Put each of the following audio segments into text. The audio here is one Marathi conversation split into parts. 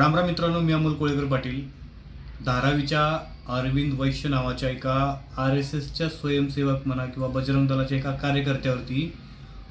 रामराम मित्रांनो मी अमोल कोळेकर पाटील. धारावीच्या अरविंद वैश्य नावाच्या एका आर एस एसच्या स्वयंसेवक म्हणा किंवा बजरंग दलाच्या एका कार्यकर्त्यावरती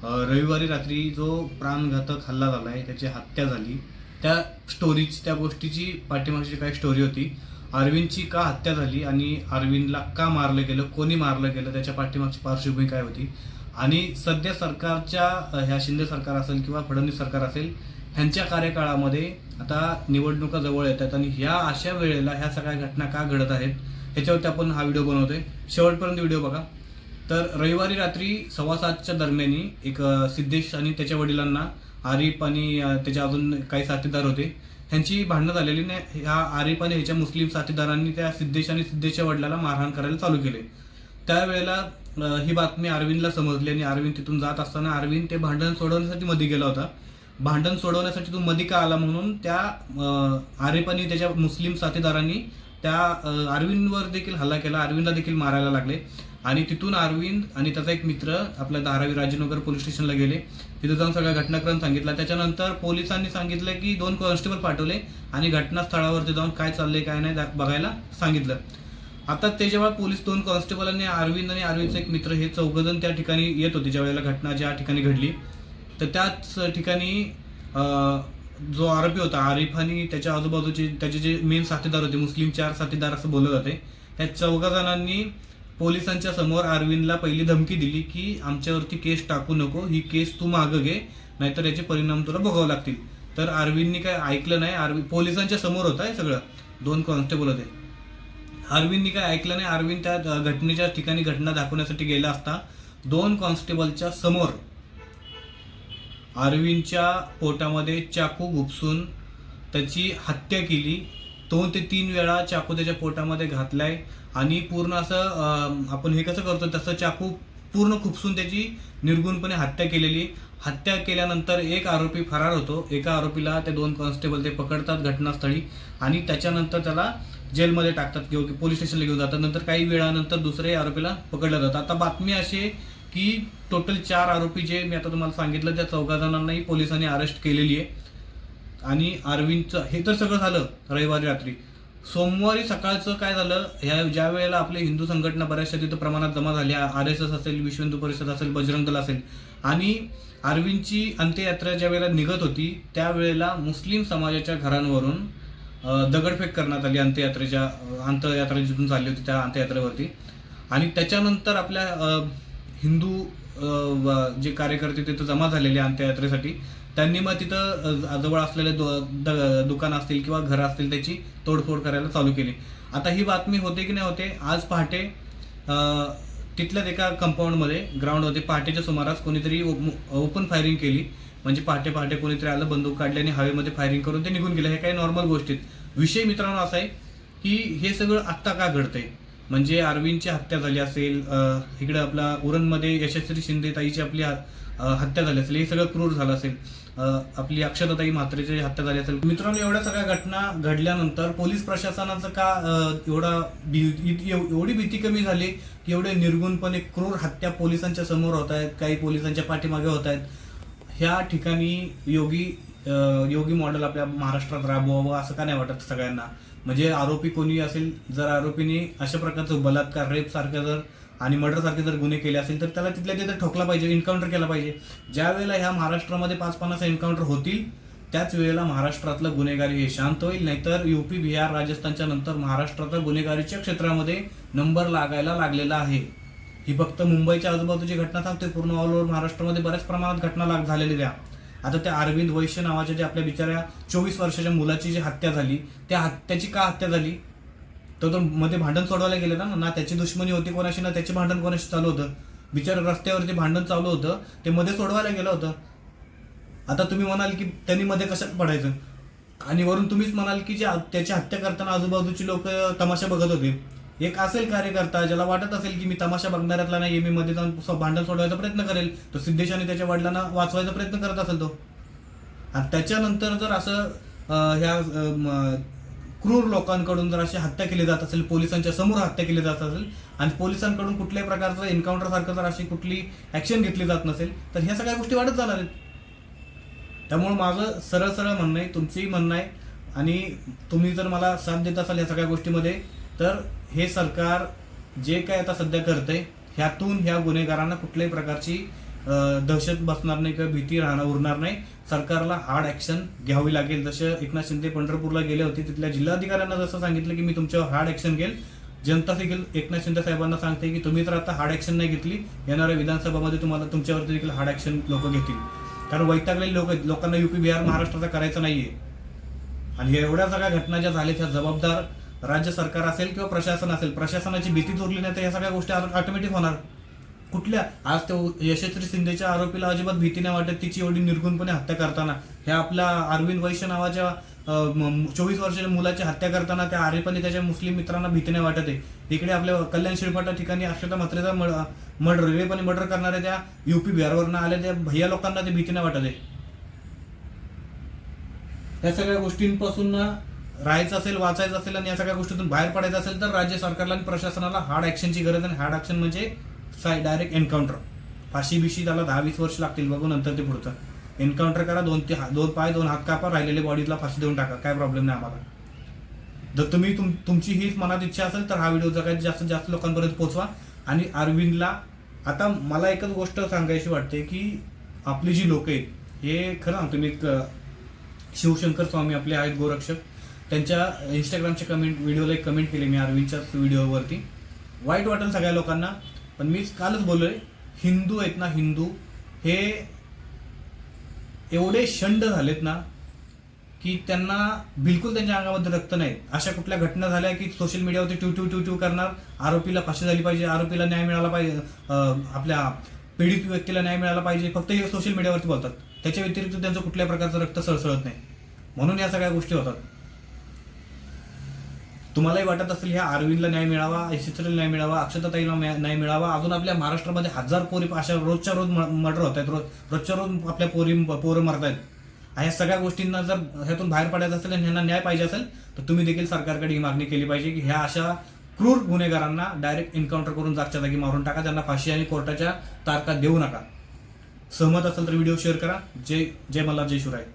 रविवारी रात्री जो प्राणघातक हल्ला झाला आहे त्याची हत्या झाली. त्या स्टोरीची त्या गोष्टीची पाठीमागची काय स्टोरी होती? अरविंदची का हत्या झाली आणि अरविंदला का मारलं गेलं कोणी मारलं गेलं त्याच्या पाठीमागची पार्श्वभूमी काय होती? आणि सध्या सरकारच्या ह्या शिंदे सरकार असेल किंवा फडणवीस सरकार असेल ह्यांच्या कार्यकाळामध्ये आता निवडणुका जवळ येत आहेत आणि ह्या अशा वेळेला ह्या सगळ्या घटना का घडत आहेत ह्याच्यावरती आपण हा व्हिडिओ बनवतोय. शेवटपर्यंत व्हिडिओ बघा. तर रविवारी रात्री सव्वा सातच्या दरम्यानी एक सिद्धेश आणि त्याच्या वडिलांना आरिफ आणि त्याच्या अजून काही साथीदार होते. ह्यांची भांडणं झालेली नाही. ह्या आरिफ आणि ह्याच्या मुस्लिम साथीदारांनी त्या सिद्धेश आणि सिद्धेशच्या वडिलाला मारहाण करायला चालू केले. त्यावेळेला ही बातमी अरविंदला समजली आणि अरविंद तिथून जात असताना अरविंद ते भांडण सोडवण्यासाठी मध्ये गेला होता. भांडण सोडवण्यासाठी तू मध्ये का आला म्हणून त्या अ, आणि त्याच्या मुस्लिम साथीदारांनी त्या अरविंदवर देखील हल्ला केला. अरविंदला देखील मारायला लागले. आणि तिथून अरविंद आणि त्याचा एक मित्र आपल्या धारावी राजीनगर पोलीस स्टेशनला गेले. तिथे जाऊन सगळा घटनाक्रम सांगितला. त्याच्यानंतर पोलिसांनी सांगितलं की दोन कॉन्स्टेबल पाठवले आणि घटनास्थळावरती जाऊन काय चाललंय काय नाही बघायला सांगितलं. आता ते जेव्हा पोलीस दोन कॉन्स्टेबल आणि अरविंद आणि अरविंदचा एक मित्र हे चौघजण त्या ठिकाणी येत होते ज्या वेळेला घटना ज्या ठिकाणी घडली. तर त्याच ठिकाणी जो आरोपी होता आरिफ आणि त्याच्या आजूबाजूचे त्याचे जे मेन साथीदार होते मुस्लिम चार साथीदार असं बोललं जाते त्या चौघा जणांनी पोलिसांच्या समोर अरविंदला पहिली धमकी दिली की आमच्यावरती केस टाकू नको ही केस तू मागं घे नाहीतर याचे परिणाम तुला भोगावे लागतील. तर अरविंदनी काय ऐकलं नाही अरविंद पोलिसांच्या समोर होता हे सगळं दोन कॉन्स्टेबल होते. अरविंदनी काय ऐकलं नाही अरविंद त्या घटनेच्या ठिकाणी घटना दाखवण्यासाठी गेला असता दोन कॉन्स्टेबलच्या समोर अरविंदच्या पोटामध्ये चाकू गुपसून त्याची हत्या केली. दोन ते तीन वेळा चाकू त्याच्या पोटामध्ये घातलाय आणि पूर्ण असं आपण हे कसं करतो तसं चाकू पूर्ण खुपसून त्याची निर्गुणपणे हत्या केलेली. हत्या केल्यानंतर एक आरोपी फरार होतो. एका आरोपीला ते दोन कॉन्स्टेबल ते पकडतात घटनास्थळी आणि त्याच्यानंतर त्याला जेलमध्ये टाकतात किंवा पोलीस स्टेशनला घेऊन जातात. नंतर काही वेळानंतर दुसऱ्याही आरोपीला पकडलं जातं. आता बातमी अशी आहे की टोटल चार आरोपी जे मी आता तुम्हाला सांगितलं त्या चौघा जणांनाही पोलिसांनी अरेस्ट केलेली आहे. आणि अरविंदचं हे तर सगळं झालं रविवारी रात्री. सोमवारी सकाळचं काय झालं ह्या ज्या वेळेला आपले हिंदू संघटना बऱ्याचशा तिथं प्रमाणात जमा झाल्या आर एस एस असेल विश्व हिंदू परिषद असेल बजरंग दल असेल आणि अरविंदची अंत्ययात्रा ज्या वेळेला निघत होती त्यावेळेला मुस्लिम समाजाच्या घरांवरून दगडफेक करण्यात आली अंत्ययात्रेच्या अ, अंत्ययात्रा जिथून चालली होती त्या अंत्ययात्रेवरती. आणि त्याच्यानंतर आपल्या हिंदू जे कार्यकर्ते तिथं जमा झालेले अंत्ययात्रेसाठी त्यांनी मग तिथं जवळ असलेले द- दुकान असतील किंवा घरं असतील त्याची तोडफोड करायला चालू केली. आता ही बातमी होते की नाही होते आज पहाटे तिथल्याच एका कंपाऊंडमध्ये ग्राउंडमध्ये पहाटेच्या सुमारास कोणीतरी ओपन फायरिंग केली. म्हणजे पहाटे पहाटे कोणीतरी आलं बंदूक काढली आणि हवेमध्ये फायरिंग करून ते निघून गेले. हे काही नॉर्मल गोष्टीत. विषय मित्रांनो असा आहे की हे सगळं आत्ता का घडतंय? म्हणजे अरविंदची हत्या झाली असेल इकडं आपला उरणमध्ये यशस्वी शिंदे ताईची आपली हत्या झाली असेल हे सगळं क्रूर झालं असेल. आपली अक्षताताई म्हात्रेची हत्या झाली असेल. मित्रांनो एवढ्या सगळ्या घटना घडल्यानंतर पोलीस प्रशासनाचं का एवढा भी- एवढी भीती कमी झाली की एवढे निर्गुणपणे क्रूर हत्या पोलिसांच्या समोर होत आहेत काही पोलिसांच्या पाठीमागे होत आहेत. ह्या ठिकाणी योगी योगी मॉडेल आपल्या महाराष्ट्रात राबवावं असं का नाही वाटत सगळ्यांना? म्हणजे आरोपी कोणी असेल जर आरोपीने अशा प्रकारचं बलात्कार रेप सारखं जर आणि मर्डर सारखे जर गुन्हे केले असेल तर त्याला तिथल्या तिथे ठोकला पाहिजे एन्काउंटर केला पाहिजे. ज्या वेळेला ह्या महाराष्ट्रामध्ये पाच पन्नास एन्काउंटर होतील त्याच वेळेला महाराष्ट्रातलं गुन्हेगारी हे शांत होईल. नाहीतर युपी बिहार राजस्थानच्या नंतर महाराष्ट्रातल्या गुन्हेगारीच्या क्षेत्रामध्ये नंबर लागायला लागलेला आहे. ही फक्त मुंबईच्या आजूबाजूची घटना सांगते पूर्ण ऑल ओव्हर महाराष्ट्रामध्ये बऱ्याच प्रमाणात घटना लाग झालेल्या. आता त्या अरविंद वैश्य नावाच्या जे आपल्या बिचाऱ्या चोवीस वर्षाच्या मुलाची जी हत्या झाली त्या हत्याची का हत्या झाली? तर तो मध्ये भांडण सोडवायला गेले ना ना त्याची दुश्मनी होती कोणाशी ना त्याचे भांडण कोणाशी चालू होतं. बिचार रस्त्यावरती भांडण चालू होतं ते मध्ये सोडवायला गेलं होतं. आता तुम्ही म्हणाल की त्यांनी मध्ये कशात पडायचं? आणि वरून तुम्हीच म्हणाल की जे त्याची हत्या करताना आजूबाजूची लोक तमाशा बघत होते. एक असेल कार्यकर्ता ज्याला वाटत असेल की मी तमाशा बघणाऱ्यातला नाही मी मध्ये जाऊन भांडण सोडवायचा प्रयत्न करेल तो सिद्धेशाने त्याच्या वडिलांना वाचवायचा प्रयत्न करत असेल तो. आणि त्याच्यानंतर जर असं ह्या क्रूर लोकांकडून जर अशी हत्या केली जात असेल पोलिसांच्या समोर हत्या केली जात असेल आणि पोलिसांकडून कुठल्याही प्रकारचं एन्काउंटर सारखं जर अशी कुठली ऍक्शन घेतली जात नसेल तर ह्या सगळ्या गोष्टी वाढत जाणार आहेत. त्यामुळे माझं सरळ सरळ म्हणणं आहे तुमचंही म्हणणं आहे आणि तुम्ही जर मला साथ देत असाल या सगळ्या गोष्टीमध्ये तर हे सरकार जे काय आता सध्या करतंय ह्यातून ह्या गुन्हेगारांना कुठल्याही प्रकारची दहशत बसणार नाही किंवा भीती राहणार उरणार नाही. सरकारला हार्ड ॲक्शन घ्यावी लागेल. जसं एकनाथ शिंदे पंढरपूरला गेले होते तिथल्या जिल्हाधिकाऱ्यांना जसं सांगितलं की मी तुमच्यावर हार्ड ॲक्शन घेईल. जनता देखील एकनाथ शिंदे साहेबांना सांगते की तुम्ही तर आता हार्ड ॲक्शन नाही घेतली. येणाऱ्या विधानसभामध्ये तुम्हाला तुमच्यावरती देखील हार्ड ॲक्शन लोक घेतील. कारण वैतागलेले लोक लोकांना युपी बिहार महाराष्ट्राचा करायचं नाहीये. आणि हे एवढ्या सगळ्या घटना ज्या झाल्या त्या जबाबदार राज्य सरकार असेल किंवा प्रशासन असेल प्रशासनाची भीती चोरली नाही तर या सगळ्या गोष्टी ऑटोमॅटिक होणार. कुठल्या? आज त्या यशस्वी शिंदेच्या आरोपीला अजिबात भीती नाही वाटत तिची एवढी निर्गुणपणे हत्या करताना. ह्या आपल्या अरविंद वैश्य नावाच्या चोवीस वर्षाच्या मुलाची हत्या करताना त्या आरेपणी त्याच्या मुस्लिम मित्रांना भीती नाही वाटत आहे. इकडे आपल्या कल्याण शिरपाटा ठिकाणी अक्षता म्हात्रेचा मर्डर रेवेपणे मर्डर करणाऱ्या त्या युपी बिहारवरनं आल्या त्या भैया लोकांना ते भीती नाही वाटत आहे. या सगळ्या गोष्टींपासून ना राहायचं असेल वाचायचं असेल आणि या सगळ्या गोष्टीतून बाहेर पडायचं असेल तर राज्य सरकारला आणि प्रशासनाला हार्ड ऍक्शनची गरज आणि हार्ड ऍक्शन म्हणजे साय डायरेक्ट एन्काउंटर फाशी बिशी त्याला दहा वीस वर्ष लागतील. बघू नंतर ते पुढचं. एन्काउंटर करा दोन ते हा- दोन पाय दोन हात कापा राहिलेले बॉडीला फाशी देऊन टाका. काय प्रॉब्लेम नाही आम्हाला. जर तुम्ही तुम तुमची हीच मनात इच्छा असेल तर हा व्हिडिओ जगात जास्तीत जास्त लोकांपर्यंत पोहोचवा. आणि अरविंदला आता मला एकच गोष्ट सांगायची वाटते की आपली जी लोक आहेत हे खरं सांगतो मी एक, शिवशंकर स्वामी आपले आहेत गोरक्षक. त्यांच्या इंस्टाग्रामचे कमेंट व्हिडिओला एक कमेंट केली मी अरविंदच्याच व्हिडिओवरती वाईट वाटेल सगळ्या लोकांना पण मी कालच बोललो आहे हिंदू आहेत ना हिंदू हे एवढे शंड झालेत ना की त्यांना बिलकुल त्यांच्या अंगामध्ये रक्त नाही अशा कुठल्या घटना झाल्या की सोशल मीडियावरती ट्यू ट्यू ट्यू ट्यू करणार? आरोपीला फाशी झाली पाहिजे आरोपीला न्याय मिळाला पाहिजे आपल्या पीडित व्यक्तीला न्याय मिळाला पाहिजे फक्त हे सोशल मीडियावरती बोलतात. त्याच्या व्यतिरिक्त त्यांचं कुठल्या प्रकारचं रक्त सळसळत नाही. म्हणून या सगळ्या गोष्टी होतात. तुम्हालाही वाटत असेल ह्या अरविंदला न्याय मिळावा यशस्वीला न्याय मिळावा अक्षताताईला न्याय मिळावा. अजून आपल्या महाराष्ट्रामध्ये हजार पोरी अशा रोजच्या रोज मर्डर होत आहेत. रोज रोजच्या रोज आपल्या पोरी पोरं मरत आहेत. ह्या सगळ्या गोष्टींना जर ह्यातून बाहेर पडायचं असेल आणि ह्यांना न्याय पाहिजे असेल तर तुम्ही देखील सरकारकडे ही मागणी केली पाहिजे की ह्या अशा क्रूर गुन्हेगारांना डायरेक्ट एन्काउंटर करून जागच्या जागी मारून टाका. त्यांना फाशी आणि कोर्टाच्या तारखा देऊ नका. सहमत असेल तर व्हिडिओ शेअर करा. जय जय मला जय शिवराय.